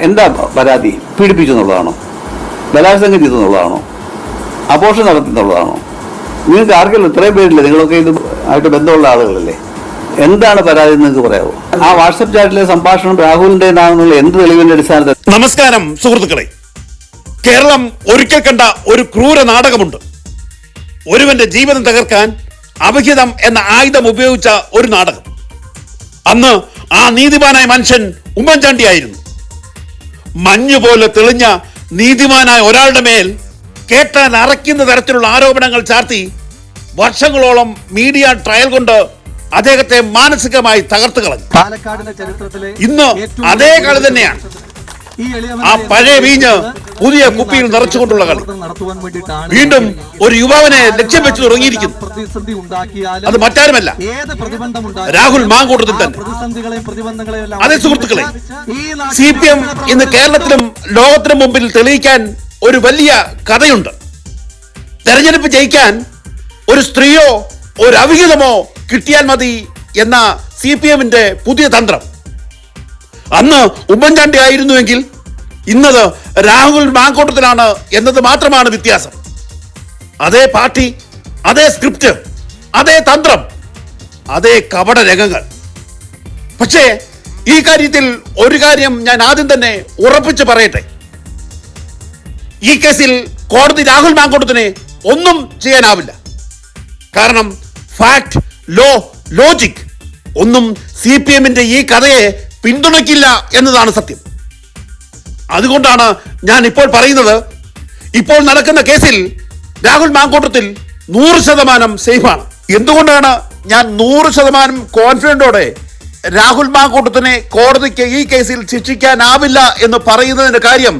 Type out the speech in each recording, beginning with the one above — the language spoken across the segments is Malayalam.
എന്താ പരാതി? പീഡിപ്പിച്ചു എന്നുള്ളതാണോ? ബലാത്സംഗം ചെയ്തു എന്നുള്ളതാണോ? അപോഷം നടത്തി എന്നുള്ളതാണോ? നിങ്ങൾക്ക് ആർക്കെങ്കിലും ഇത്രയും പേരില്ല? നിങ്ങളൊക്കെ ഇത് ആയിട്ട് ബന്ധമുള്ള ആളുകളല്ലേ? എന്താണ് പരാതി നിങ്ങൾക്ക് പറയാമോ ആ വാട്സപ്പ് ചാറ്റിലെ സംഭാഷണം രാഹുലിന്റെതാണെന്നുള്ള എന്ത് തെളിവിന്റെ അടിസ്ഥാനത്തിൽ? നമസ്കാരം സുഹൃത്തുക്കളെ. കേരളം ഒരിക്കൽ കണ്ട ഒരു ക്രൂര നാടകമുണ്ട്. ഒരുവന്റെ ജീവിതം തകർക്കാൻ അപഹിതം എന്ന ആയുധം ഉപയോഗിച്ച ഒരു നാടകം. അന്ന് ആ നീതിമാനായ മനുഷ്യൻ ഉമ്മൻചാണ്ടിയായിരുന്നു. മഞ്ഞു പോലെ തെളിഞ്ഞ നീതിമാനായ ഒരാളുടെ മേൽ കേട്ടാൽ അറയ്ക്കുന്ന തരത്തിലുള്ള ആരോപണങ്ങൾ ചാർത്തി വർഷങ്ങളോളം മീഡിയ ട്രയൽ കൊണ്ട് അദ്ദേഹത്തെ മാനസികമായി തകർത്തു കളഞ്ഞു ഇന്ന് അതേ കളി തന്നെയാണ്. ആ പഴയ വീഞ്ഞ് പുതിയ കുപ്പിയിൽ നിറച്ചുകൊണ്ടുള്ള കളി. വീണ്ടും ഒരു യുവാവിനെ ലക്ഷ്യം വെച്ച് തുടങ്ങിയിരിക്കുന്നു. അത് മറ്റാരുമല്ല. രാഹുൽ മാങ്കൂട്ടത്തിൽ തന്നെ. അതേ സുഹൃത്തുക്കളെ സി പി എം ഇന്ന് കേരളത്തിലും ലോകത്തിനും മുമ്പിൽ തെളിയിക്കാൻ ഒരു വലിയ കഥയുണ്ട്. തെരഞ്ഞെടുപ്പ് ജയിക്കാൻ ഒരു സ്ത്രീയോ ഒരു അവിഹിതമോ കിട്ടിയാൽ മതി എന്ന സി പി എമ്മിന്റെ പുതിയ തന്ത്രം. അന്ന് ഉമ്മൻചാണ്ടി ആയിരുന്നുവെങ്കിൽ ഇന്നത് രാഹുൽ മാങ്കോട്ടത്തിലാണ് എന്നത് മാത്രമാണ് വ്യത്യാസം. അതേ പാർട്ടി അതേ സ്ക്രിപ്റ്റ് അതേ തന്ത്രം അതേ കപട രംഗങ്ങൾ. പക്ഷേ ഈ കാര്യത്തിൽ ഒരു കാര്യം ഞാൻ ആദ്യം തന്നെ ഉറപ്പിച്ച് പറയട്ടെ. ഈ കേസിൽ കോടതി രാഹുൽ മാങ്കോട്ടത്തിനെ ഒന്നും ചെയ്യാനാവില്ല. കാരണം ഫാക്ട് ലോ ലോജിക് ഒന്നും സി പി എമ്മിന്റെ ഈ കഥയെ പിന്തുണയ്ക്കില്ല എന്നതാണ് സത്യം. അതുകൊണ്ടാണ് ഞാൻ ഇപ്പോൾ പറയുന്നത് ഇപ്പോൾ നടക്കുന്ന കേസിൽ രാഹുൽ മാങ്കോട്ടത്തിൽ നൂറ് ശതമാനം സേഫാണ്. എന്തുകൊണ്ടാണ് ഞാൻ നൂറ് ശതമാനം കോൺഫിഡന്റോടെ രാഹുൽ മാങ്കോട്ടത്തിനെ കോടതിക്ക് ഈ കേസിൽ ശിക്ഷിക്കാനാവില്ല എന്ന് പറയുന്നതിന്റെ കാര്യം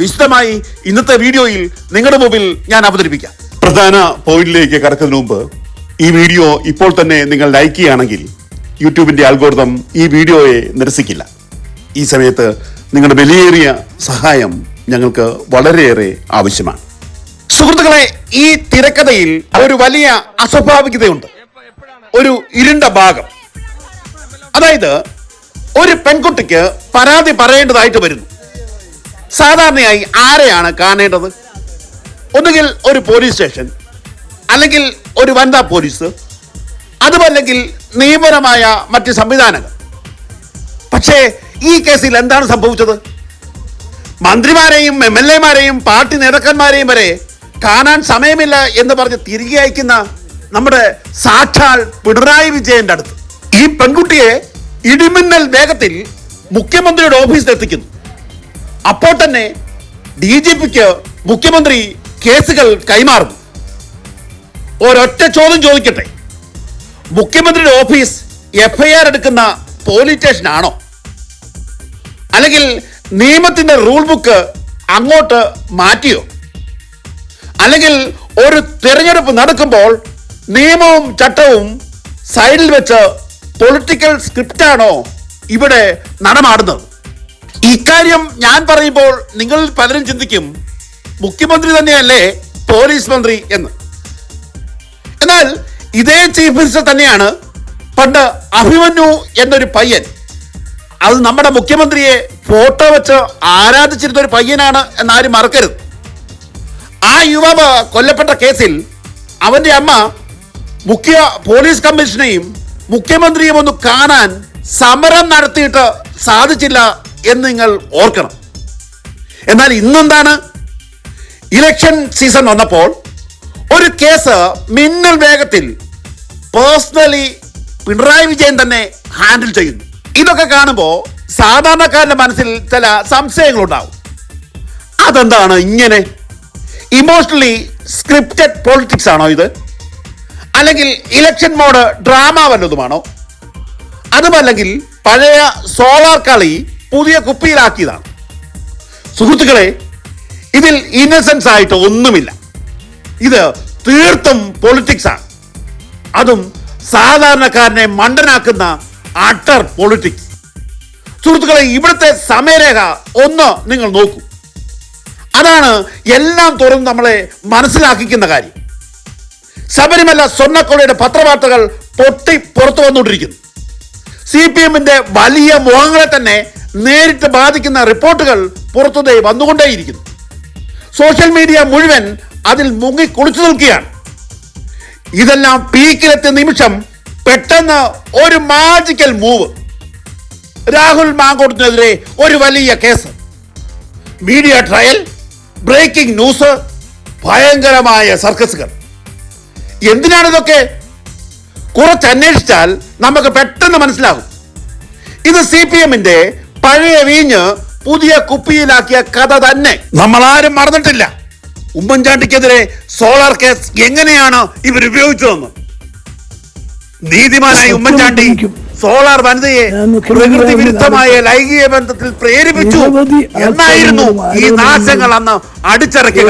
വിശദമായി ഇന്നത്തെ വീഡിയോയിൽ നിങ്ങളുടെ മുമ്പിൽ ഞാൻ അവതരിപ്പിക്കാം. പ്രധാന പോയിന്റിലേക്ക് കടക്കുന്നതിന് മുമ്പ് ഈ വീഡിയോ ഇപ്പോൾ തന്നെ നിങ്ങൾ ലൈക്ക് ചെയ്യുകയാണെങ്കിൽ യൂട്യൂബിന്റെ അൽഗോരിതം ഈ വീഡിയോയെ നിരസിക്കില്ല. ഈ സമയത്ത് നിങ്ങളുടെ വിലയേറിയ സഹായം ഞങ്ങൾക്ക് വളരെയേറെ ആവശ്യമാണ്. സുഹൃത്തുക്കളെ ഈ തിരക്കഥയിൽ ഒരു വലിയ അസ്വാഭാവികതയുണ്ട്. ഒരു ഇരുണ്ട ഭാഗം. അതായത് ഒരു പെൺകുട്ടിക്ക് പരാതി പറയേണ്ടതായിട്ട് വരുന്നു. സാധാരണയായി ആരെയാണ് കാണേണ്ടത്? ഒന്നുകിൽ ഒരു പോലീസ് സ്റ്റേഷൻ അല്ലെങ്കിൽ ഒരു വനിതാ പോലീസ് അതുമല്ലെങ്കിൽ നിയമപരമായ മറ്റ് സംവിധാനങ്ങൾ. പക്ഷേ ഈ കേസിൽ എന്താണ് സംഭവിച്ചത്? മന്ത്രിമാരെയും എം എൽ എമാരെയും പാർട്ടി നേതാക്കന്മാരെയും വരെ കാണാൻ സമയമില്ല എന്ന് പറഞ്ഞ് തിരികെ അയക്കുന്ന നമ്മുടെ സാക്ഷാൽ പിണറായി വിജയന്റെ അടുത്ത് ഈ പെൺകുട്ടിയെ ഇടിമിന്നൽ വേഗത്തിൽ മുഖ്യമന്ത്രിയുടെ ഓഫീസിൽ എത്തിക്കുന്നു. അപ്പോൾ തന്നെ ഡി ജി പിക്ക് മുഖ്യമന്ത്രി കേസുകൾ കൈമാറുന്നു. ഒരൊറ്റ ചോദ്യം ചോദിക്കട്ടെ? മുഖ്യമന്ത്രിയുടെ ഓഫീസ് എഫ്ഐആർ എടുക്കുന്ന പോലീസ് സ്റ്റേഷനാണോ? അല്ലെങ്കിൽ നിയമത്തിന്റെ റൂൾ ബുക്ക് അങ്ങോട്ട് മാറ്റിയോ? അല്ലെങ്കിൽ ഒരു തിരഞ്ഞെടുപ്പ് നടക്കുമ്പോൾ നിയമവും ചട്ടവും സൈഡിൽ വെച്ച് പൊളിറ്റിക്കൽ സ്ക്രിപ്റ്റാണോ ഇവിടെ നടമാടുന്നത്? ഇക്കാര്യം ഞാൻ പറയുമ്പോൾ നിങ്ങൾ പലരും ചിന്തിക്കും മുഖ്യമന്ത്രി തന്നെയല്ലേ പോലീസ് മന്ത്രി എന്ന്. എന്നാൽ ഇതേ ചീഫ് മിനിസ്റ്റർ തന്നെയാണ് പണ്ട് അഭിമന്യു എന്നൊരു പയ്യൻ. അത് നമ്മുടെ മുഖ്യമന്ത്രിയെ ഫോട്ടോ വെച്ച് ആരാധിച്ചിരുന്ന ഒരു പയ്യനാണ് എന്നാരും മറക്കരുത്. ആ യുവാവ് കൊല്ലപ്പെട്ട കേസിൽ അവന്റെ അമ്മ മുഖ്യ പോലീസ് കമ്മീഷനെയും മുഖ്യമന്ത്രിയും ഒന്ന് കാണാൻ സമരം നടത്തിയിട്ട് സാധിച്ചില്ല എന്ന് നിങ്ങൾ ഓർക്കണം. എന്നാൽ ഇന്നെന്താണ്? ഇലക്ഷൻ സീസൺ വന്നപ്പോൾ ഒരു കേസ് മിന്നൽ വേഗത്തിൽ പേഴ്സണലി പിണറായി വിജയൻ തന്നെ ഹാൻഡിൽ ചെയ്യുന്നു. ഇതൊക്കെ കാണുമ്പോൾ സാധാരണക്കാരന്റെ മനസ്സിൽ ചില സംശയങ്ങളുണ്ടാവും. അതെന്താണ് ഇങ്ങനെ? ഇമോഷണലി സ്ക്രിപ്റ്റഡ് പൊളിറ്റിക്സ് ആണോ ഇത്? അല്ലെങ്കിൽ ഇലക്ഷൻ മോഡ് ഡ്രാമ വല്ലതുമാണോ? അതുമല്ലെങ്കിൽ പഴയ സോളാർ കളി പുതിയ കുപ്പിയിലാക്കിയതാണ്. സുഹൃത്തുക്കളെ ഇതിൽ ഇന്നസെൻസ് ആയിട്ട് ഒന്നുമില്ല. ഇത് തീർത്തും പൊളിറ്റിക്സ് ആണ്. അതും സാധാരണക്കാരനെ മണ്ടനാക്കുന്ന അട്ടർ പൊളിറ്റിക്സ് സുഹൃത്തുക്കളെ ഇവിടുത്തെ സമയരേഖ ഒന്ന് നിങ്ങൾ നോക്കൂ. അതാണ് എല്ലാം തുറന്ന് നമ്മളെ മനസ്സിലാക്കിക്കുന്ന കാര്യം. ശബരിമല സ്വർണക്കൊടിയുടെ പത്രവാർത്തകൾ പൊട്ടി പുറത്തു വന്നുകൊണ്ടിരിക്കുന്നു. സി പി എമ്മിന്റെ വലിയ മുഖങ്ങളെ തന്നെ നേരിട്ട് ബാധിക്കുന്ന റിപ്പോർട്ടുകൾ പുറത്തുതേ വന്നുകൊണ്ടേയിരിക്കുന്നു. സോഷ്യൽ മീഡിയ മുഴുവൻ അതിൽ മുങ്ങി കുളിച്ചു നിൽക്കുകയാണ്. ഇതെല്ലാം പീക്കിലെത്തിയ നിമിഷം പെട്ടെന്ന് ഒരു മാജിക്കൽ മൂവ് രാഹുൽ മാങ്കോട്ടിനെതിരെ ഒരു വലിയ case. Media trial breaking news ഭയങ്കരമായ സർക്കസുകൾ. എന്തിനാണ് ഇതൊക്കെ? കുറച്ച് അന്വേഷിച്ചാൽ നമുക്ക് പെട്ടെന്ന് മനസ്സിലാകും. ഇത് സി പി എമ്മിന്റെ പഴയ വീഞ്ഞ് പുതിയ കുപ്പിയിലാക്കിയ കഥ തന്നെ. നമ്മളാരും മറന്നിട്ടില്ല. ഉമ്മൻചാണ്ടിക്കെതിരെ സോളാർ കേസ് എങ്ങനെയാണ് ഇവർ ഉപയോഗിച്ചതെന്ന്? നീതിമാനായി ഉമ്മൻചാണ്ടി സോളാർ വനിതയെ പ്രകൃതി വിരുദ്ധമായ ലൈംഗിക ബന്ധത്തിൽ പ്രേരിപ്പിച്ചു എന്നായിരുന്നു ഈ നാശങ്ങൾ അന്ന് അടിച്ചിറക്കിയ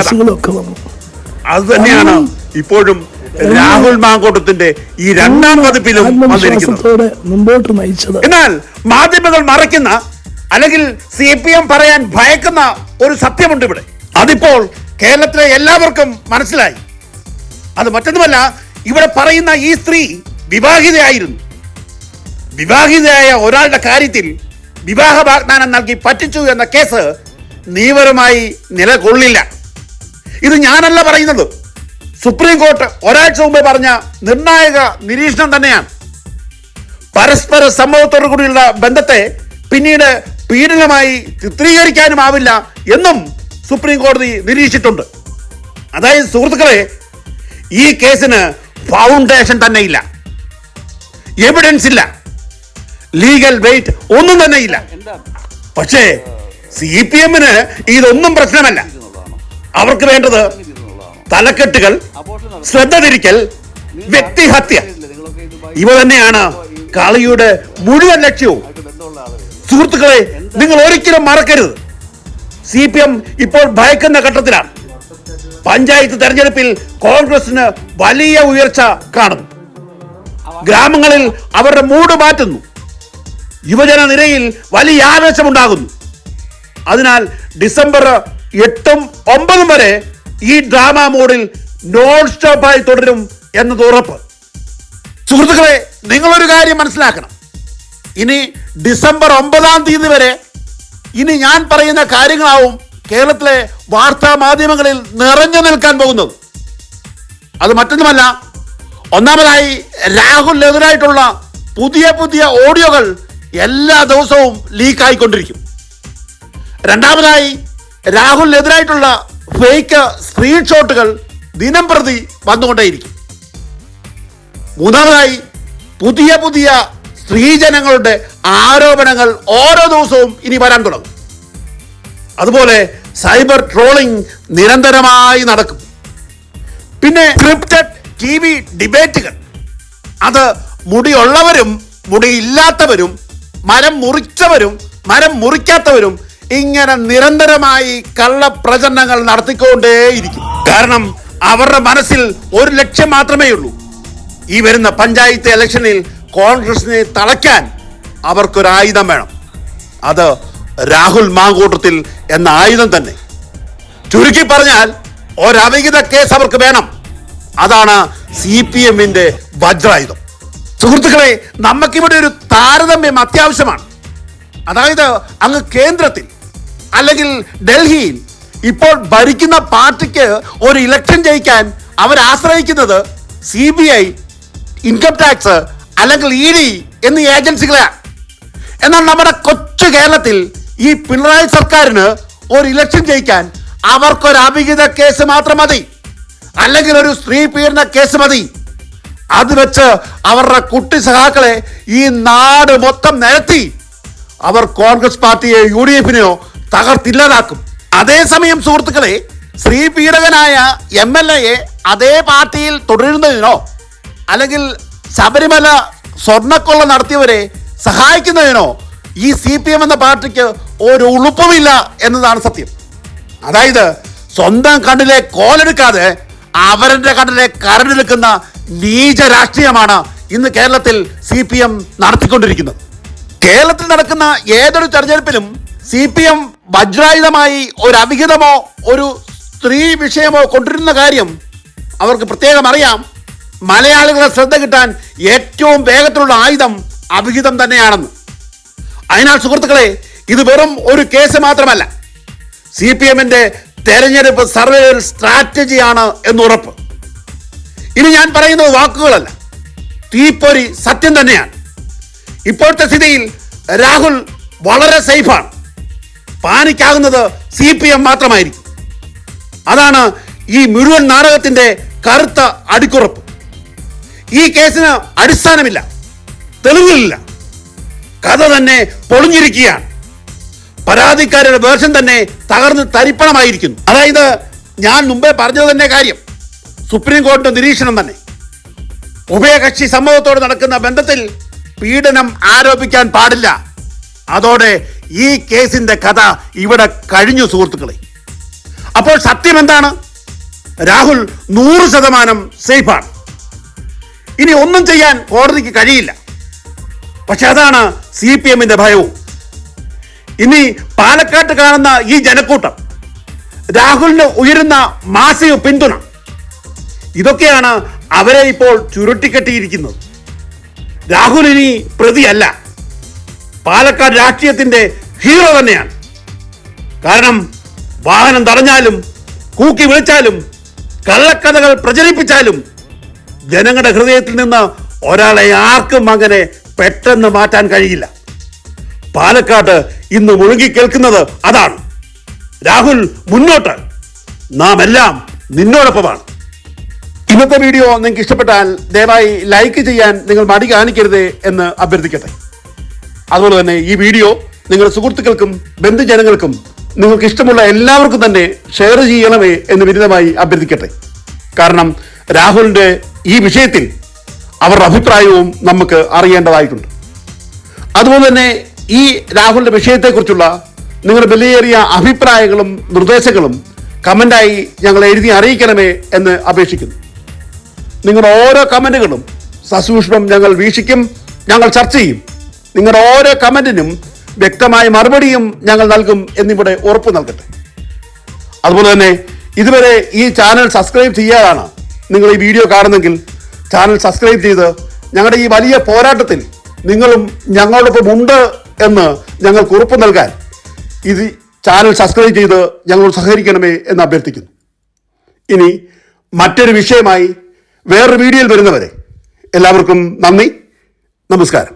അത് തന്നെയാണ് ഇപ്പോഴും രാഹുൽ മാങ്കോട്ടത്തിന്റെ ഈ രണ്ടാം പതിപ്പിലും മുമ്പോട്ട് നയിച്ചത്. എന്നാൽ മാധ്യമങ്ങൾ മറയ്ക്കുന്ന അല്ലെങ്കിൽ സി പി എം പറയാൻ ഭയക്കുന്ന ഒരു സത്യമുണ്ട് ഇവിടെ. അതിപ്പോൾ കേരളത്തിലെ എല്ലാവർക്കും മനസ്സിലായി. അത് മറ്റൊന്നുമല്ല ഇവിടെ പറയുന്ന ഈ സ്ത്രീ വിവാഹിതയായിരുന്നു. വിവാഹിതയായ ഒരാളുടെ കാര്യത്തിൽ വിവാഹ വാഗ്ദാനം നൽകി പറ്റിച്ചു എന്ന കേസ് നിയമപരമായി നിലകൊള്ളില്ല. ഇത് ഞാനല്ല പറയുന്നത്. സുപ്രീം കോർട്ട് ഒരാഴ്ച മുമ്പ് പറഞ്ഞ നിർണായക നിരീക്ഷണം തന്നെയാണ്. പരസ്പര സംഭവത്തോടു കൂടിയുള്ള ബന്ധത്തെ പിന്നീട് പീഡനമായി ചിത്രീകരിക്കാനും ആവില്ല എന്നും സുപ്രീം കോടതി നിരീക്ഷിച്ചിട്ടുണ്ട്. അതായത് സുഹൃത്തുക്കളെ ഈ കേസിന് ഫൗണ്ടേഷൻ തന്നെ ഇല്ല എവിഡൻസ് ഇല്ല. ലീഗൽ വെയിറ്റ് ഒന്നും തന്നെ ഇല്ല. പക്ഷേ സി പി എമ്മിന് ഇതൊന്നും പ്രശ്നമല്ല. അവർക്ക് വേണ്ടത് തലക്കെട്ടുകൾ ശ്രദ്ധ തിരിക്കൽ വ്യക്തിഹത്യ. ഇവ തന്നെയാണ് കളിയുടെ മുഴുവൻ ലക്ഷ്യവും. സുഹൃത്തുക്കളെ നിങ്ങൾ ഒരിക്കലും മറക്കരുത്. സി പി എം ഇപ്പോൾ ഭയക്കുന്ന ഘട്ടത്തിലാണ്. പഞ്ചായത്ത് തെരഞ്ഞെടുപ്പിൽ കോൺഗ്രസിന് വലിയ ഉയർച്ച കാണുന്നു ഗ്രാമങ്ങളിൽ അവരുടെ മൂട് മാറ്റുന്നു. യുവജന നിരയിൽ വലിയ ആവേശമുണ്ടാകുന്നു. അതിനാൽ ഡിസംബർ എട്ടും ഒമ്പതും വരെ ഈ ഡ്രാമ മോഡിൽ നോൺ സ്റ്റോപ്പായി തുടരും എന്നത് ഉറപ്പ്. സുഹൃത്തുക്കളെ നിങ്ങളൊരു കാര്യം മനസ്സിലാക്കണം. ഇനി ഡിസംബർ ഒമ്പതാം തീയതി വരെ ഇനി ഞാൻ പറയുന്ന കാര്യങ്ങളാവും കേരളത്തിലെ വാർത്താ മാധ്യമങ്ങളിൽ നിറഞ്ഞു നിൽക്കാൻ പോകുന്നത്. അത് മറ്റൊന്നുമല്ല ഒന്നാമതായി രാഹുലിനെതിരായിട്ടുള്ള പുതിയ പുതിയ ഓഡിയോകൾ എല്ലാ ദിവസവും ലീക്കായിക്കൊണ്ടിരിക്കും. രണ്ടാമതായി രാഹുലിനെതിരായിട്ടുള്ള ഫേക്ക് സ്ക്രീൻഷോട്ടുകൾ ദിനം പ്രതി വന്നുകൊണ്ടേയിരിക്കും. മൂന്നാമതായി പുതിയ പുതിയ സ്ത്രീജനങ്ങളുടെ ആരോപണങ്ങൾ ഓരോ ദിവസവും ഇനി വരാൻ തുടങ്ങും. അതുപോലെ സൈബർ ട്രോളിംഗ് നിരന്തരമായി നടക്കും. പിന്നെ ടി വി ഡിബേറ്റുകൾ. അത് മുടിയുള്ളവരും മുടിയില്ലാത്തവരും മരം മുറിച്ചവരും മരം മുറിക്കാത്തവരും ഇങ്ങനെ നിരന്തരമായി കള്ളപ്രചരണങ്ങൾ നടത്തിക്കൊണ്ടേയിരിക്കും. കാരണം അവരുടെ മനസ്സിൽ ഒരു ലക്ഷ്യം മാത്രമേ ഉള്ളൂ ഈ വരുന്ന പഞ്ചായത്ത് ഇലക്ഷനിൽ കോൺഗ്രസിനെ തളയ്ക്കാൻ അവർക്കൊരായുധം വേണം. അത് രാഹുൽ മാങ്കൂട്ടത്തിൽ എന്ന ആയുധം തന്നെ. ചുരുക്കി പറഞ്ഞാൽ ഒരവിഹിത കേസ് അവർക്ക് വേണം. അതാണ് സി പി എമ്മിന്റെ വജ്രായുധം. സുഹൃത്തുക്കളെ നമുക്കിവിടെ ഒരു താരതമ്യം അത്യാവശ്യമാണ്. അതായത് അങ്ങ് കേന്ദ്രത്തിൽ അല്ലെങ്കിൽ ഡൽഹിയിൽ ഇപ്പോൾ ഭരിക്കുന്ന പാർട്ടിക്ക് ഒരു ഇലക്ഷൻ ജയിക്കാൻ അവരാശ്രയിക്കുന്നത് C B I income tax അല്ലെങ്കിൽ ഇ ഡി എന്നീ ഏജൻസികളെയാണ് എന്നാൽ നമ്മുടെ കൊച്ചു കേരളത്തിൽ ഈ പിണറായി സർക്കാരിന് ഒരു ഇലക്ഷൻ ജയിക്കാൻ അവർക്കൊരു അഭിഹിത കേസ് മാത്രം മതി. അല്ലെങ്കിൽ ഒരു സ്ത്രീ പീഡന കേസ് മതി. അത് വെച്ച് അവരുടെ കുട്ടി സഹാക്കളെ ഈ നാട് മൊത്തം നിരത്തി അവർ കോൺഗ്രസ് പാർട്ടിയെ യു ഡി എഫിനെയോ തകർത്തില്ലാതാക്കും. അതേസമയം സുഹൃത്തുക്കളെ സ്ത്രീ പീഡകനായ എം എൽ എയെ അതേ പാർട്ടിയിൽ തുടരുന്നതിനോ അല്ലെങ്കിൽ ശബരിമല സ്വർണക്കൊള്ള നടത്തിയവരെ സഹായിക്കുന്നതിനോ ഈ സി പി എം എന്ന പാർട്ടിക്ക് ഒരു ഉളുപ്പുമില്ല എന്നതാണ് സത്യം. അതായത് സ്വന്തം കണ്ണിലെ കോലെടുക്കാതെ അവരുടെ കണ്ണിലെ കരടെടുക്കുന്ന നീച രാഷ്ട്രീയമാണ് ഇന്ന് കേരളത്തിൽ സി പി എം നടത്തിക്കൊണ്ടിരിക്കുന്നത്. കേരളത്തിൽ നടക്കുന്ന ഏതൊരു തെരഞ്ഞെടുപ്പിലും സി പി എം വജ്രായുധമായി ഒരു അവിഹിതമോ ഒരു സ്ത്രീ വിഷയമോ കൊണ്ടിരുന്ന കാര്യം അവർക്ക് പ്രത്യേകം അറിയാം. മലയാളികളെ ശ്രദ്ധ കിട്ടാൻ ഏറ്റവും വേഗത്തിലുള്ള ആയുധം അഭിഹിതം തന്നെയാണെന്ന്. അതിനാൽ സുഹൃത്തുക്കളെ ഇത് വെറും ഒരു കേസ് മാത്രമല്ല. സി പി എമ്മിന്റെ തെരഞ്ഞെടുപ്പ് സർവേയിൽ സ്ട്രാറ്റജിയാണ് എന്നുറപ്പ്. ഇനി ഞാൻ പറയുന്നത് വാക്കുകളല്ല. തീപ്പൊരി സത്യം തന്നെയാണ്. ഇപ്പോഴത്തെ സ്ഥിതിയിൽ രാഹുൽ വളരെ സേഫാണ്. പാനിക്കാകുന്നത് സി പി എം മാത്രമായിരിക്കും. അതാണ് ഈ മുഴുവൻ നാടകത്തിന്റെ കറുത്ത അടിക്കുറപ്പ്. ഈ കേസിന് അടിസ്ഥാനമില്ല. തെളിവുകളില്ല കഥ തന്നെ പൊളിഞ്ഞിരിക്കുകയാണ്. പരാതിക്കാരുടെ വേർഷൻ തന്നെ തകർന്ന് തരിപ്പണമായിരിക്കുന്നു. അതായത് ഞാൻ മുമ്പേ പറഞ്ഞത് തന്നെ കാര്യം. സുപ്രീം കോടതി നിരീക്ഷണം തന്നെ. ഉഭയകക്ഷി സംഭവത്തോട് നടക്കുന്ന ബന്ധത്തിൽ പീഡനം ആരോപിക്കാൻ പാടില്ല. അതോടെ ഈ കേസിന്റെ കഥ ഇവിടെ കഴിഞ്ഞു സുഹൃത്തുക്കളെ. അപ്പോൾ സത്യം എന്താണ്? രാഹുൽ നൂറ് ശതമാനം സേഫാണ്. ഇനി ഒന്നും ചെയ്യാൻ കോടതിക്ക് കഴിയില്ല. പക്ഷെ അതാണ് സി പി എമ്മിന്റെ ഭയവും. ഇനി പാലക്കാട്ട് കാണുന്ന ഈ ജനക്കൂട്ടം രാഹുലിന് ഉയരുന്ന മാസിക പിന്തുണ ഇതൊക്കെയാണ് അവരെ ഇപ്പോൾ ചുരുട്ടിക്കെട്ടിയിരിക്കുന്നത്. രാഹുൽ ഇനി പ്രതിയല്ല. പാലക്കാട് രാഷ്ട്രീയത്തിന്റെ ഹീറോ തന്നെയാണ്. കാരണം വാഹനം തടഞ്ഞാലും കൂക്കി വിളിച്ചാലും കള്ളക്കഥകൾ പ്രചരിപ്പിച്ചാലും ജനങ്ങളുടെ ഹൃദയത്തിൽ നിന്ന് ഒരാളെ ആർക്കും അങ്ങനെ പെട്ടെന്ന് മാറ്റാൻ കഴിയില്ല. പാലക്കാട് ഇന്ന് മുഴുകി കേൾക്കുന്നത് അതാണ്. രാഹുൽ മുന്നോട്ട്. നാം എല്ലാം നിന്നോടൊപ്പമാണ്. ഇന്നത്തെ വീഡിയോ നിങ്ങൾക്ക് ഇഷ്ടപ്പെട്ടാൽ ദയവായി ലൈക്ക് ചെയ്യാൻ നിങ്ങൾ മടി കാണിക്കരുത് എന്ന് അഭ്യർത്ഥിക്കട്ടെ. അതുപോലെ തന്നെ ഈ വീഡിയോ നിങ്ങളുടെ സുഹൃത്തുക്കൾക്കും ബന്ധുജനങ്ങൾക്കും നിങ്ങൾക്ക് ഇഷ്ടമുള്ള എല്ലാവർക്കും തന്നെ ഷെയർ ചെയ്യണമേ എന്ന് വിരുദ്ധമായി അഭ്യർത്ഥിക്കട്ടെ. കാരണം രാഹുലിന്റെ ഈ വിഷയത്തിൽ അവരുടെ അഭിപ്രായവും നമുക്ക് അറിയേണ്ടതായിട്ടുണ്ട്. അതുപോലെ തന്നെ ഈ രാഹുലിന്റെ വിഷയത്തെക്കുറിച്ചുള്ള നിങ്ങളുടെ വിലയേറിയ അഭിപ്രായങ്ങളും നിർദ്ദേശങ്ങളും കമന്റായി ഞങ്ങളെ എഴുതി അറിയിക്കണമേ എന്ന് അപേക്ഷിക്കുന്നു. നിങ്ങളുടെ ഓരോ കമന്റുകളും സസൂക്ഷ്മം ഞങ്ങൾ വീക്ഷിക്കും ഞങ്ങൾ ചർച്ച ചെയ്യും. നിങ്ങളുടെ ഓരോ കമന്റിനും വ്യക്തമായ മറുപടിയും ഞങ്ങൾ നൽകും എന്നിവിടെ ഉറപ്പ് നൽകട്ടെ. അതുപോലെ തന്നെ ഇതുവരെ ഈ ചാനൽ സബ്സ്ക്രൈബ് ചെയ്യാതാണ് നിങ്ങൾ ഈ വീഡിയോ കാണുന്നെങ്കിൽ ചാനൽ സബ്സ്ക്രൈബ് ചെയ്ത് ഞങ്ങളുടെ ഈ വലിയ പോരാട്ടത്തിൽ നിങ്ങളും ഞങ്ങളോടൊപ്പം ഉണ്ട് എന്ന് ഞങ്ങൾക്ക് ഉറപ്പ് നൽകാൻ ഇത് ചാനൽ സബ്സ്ക്രൈബ് ചെയ്ത് ഞങ്ങൾ സഹകരിക്കണമേ എന്ന് അഭ്യർത്ഥിക്കുന്നു. ഇനി മറ്റൊരു വിഷയമായി വേറൊരു വീഡിയോയിൽ വരുന്നവരെ എല്ലാവർക്കും നന്ദി. നമസ്കാരം.